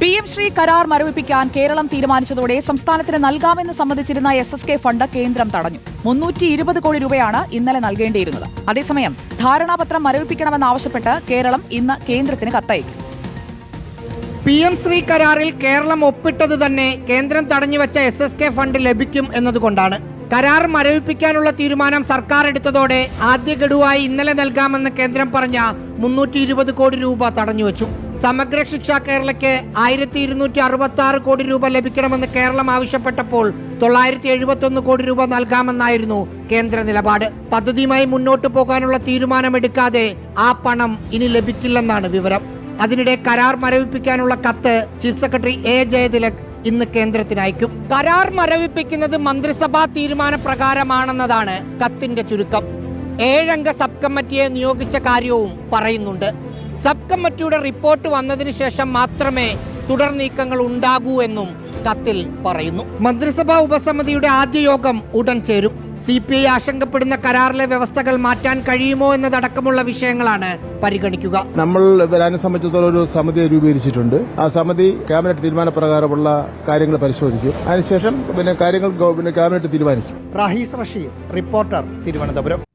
P M Shri കരാർ മരവിപ്പിക്കാൻ കേരളം തീരുമാനിച്ചതോടെ സംസ്ഥാനത്തിന് നൽകാമെന്ന് സംബന്ധിച്ചിരുന്ന എസ് എസ് കെ ഫണ്ട് കേന്ദ്രം തടഞ്ഞു. മുന്നൂറ്റി ഇരുപത് കോടി രൂപയാണ് ഇന്നലെ നൽകേണ്ടിയിരുന്നത്. അതേസമയം ധാരണാപത്രം മരവിപ്പിക്കണമെന്നാവശ്യപ്പെട്ട് കേരളം ഇന്ന് കേന്ദ്രത്തിന് കത്തയക്കും. പി എം ശ്രീ കരാറിൽ കേരളം ഒപ്പിട്ടത് തന്നെ കേന്ദ്രം തടഞ്ഞുവെച്ച എസ് എസ് കെ ഫണ്ട് ലഭിക്കും എന്നതുകൊണ്ടാണ്. കരാർ മരവിപ്പിക്കാനുള്ള തീരുമാനം സർക്കാർ എടുത്തതോടെ ആദ്യ ഗഡുവായി ഇന്നലെ നൽകാമെന്ന് കേന്ദ്രം പറഞ്ഞ മുന്നൂറ്റി ഇരുപത് കോടി രൂപ തടഞ്ഞുവെച്ചു. സമഗ്ര ശിക്ഷ കേരളയ്ക്ക് ആയിരത്തി ഇരുന്നൂറ്റി അറുപത്തി ആറ് കോടി രൂപ ലഭിക്കണമെന്ന് കേരളം ആവശ്യപ്പെട്ടപ്പോൾ തൊള്ളായിരത്തി എഴുപത്തി കോടി രൂപ നൽകാമെന്നായിരുന്നു കേന്ദ്ര നിലപാട്. പദ്ധതിയുമായി മുന്നോട്ടു പോകാനുള്ള തീരുമാനമെടുക്കാതെ ആ പണം ഇനി ലഭിക്കില്ലെന്നാണ് വിവരം. അതിനിടെ കരാർ മരവിപ്പിക്കാനുള്ള കത്ത് ചീഫ് സെക്രട്ടറി എ ജയതിലക് ഇന്ന് കേന്ദ്രത്തിന് അയക്കും. കരാർ മരവിപ്പിക്കുന്നത് മന്ത്രിസഭാ തീരുമാന പ്രകാരമാണെന്നതാണ് കത്തിന്റെ ചുരുക്കം. ഏഴംഗ സബ് കമ്മിറ്റിയെ നിയോഗിച്ച കാര്യവും പറയുന്നുണ്ട്. സബ് കമ്മിറ്റിയുടെ റിപ്പോർട്ട് വന്നതിന് ശേഷം മാത്രമേ തുടർ നീക്കങ്ങൾ ഉണ്ടാകൂ എന്നും കത്തിൽ പറയുന്നു. മന്ത്രിസഭാ ഉപസമിതിയുടെ ആദ്യ യോഗം ഉടൻ ചേരും. സി പി ഐ ആശങ്കപ്പെടുന്ന കരാറിലെ വ്യവസ്ഥകൾ മാറ്റാൻ കഴിയുമോ എന്നതടക്കമുള്ള വിഷയങ്ങളാണ് പരിഗണിക്കുക. നമ്മൾ വരാനെ സംബന്ധിച്ചിടത്തോളം ഒരു സമിതി രൂപീകരിച്ചിട്ടുണ്ട്. ആ സമിതി ക്യാബിനറ്റ് തീരുമാനപ്രകാരമുള്ള കാര്യങ്ങൾ പരിശോധിക്കും. അതിനുശേഷം പിന്നെ കാര്യങ്ങൾ പിന്നെ ക്യാബിനറ്റ് തീരുമാനിക്കും. റഹീസ് റഷീദ് റിപ്പോർട്ടർ തിരുവനന്തപുരം.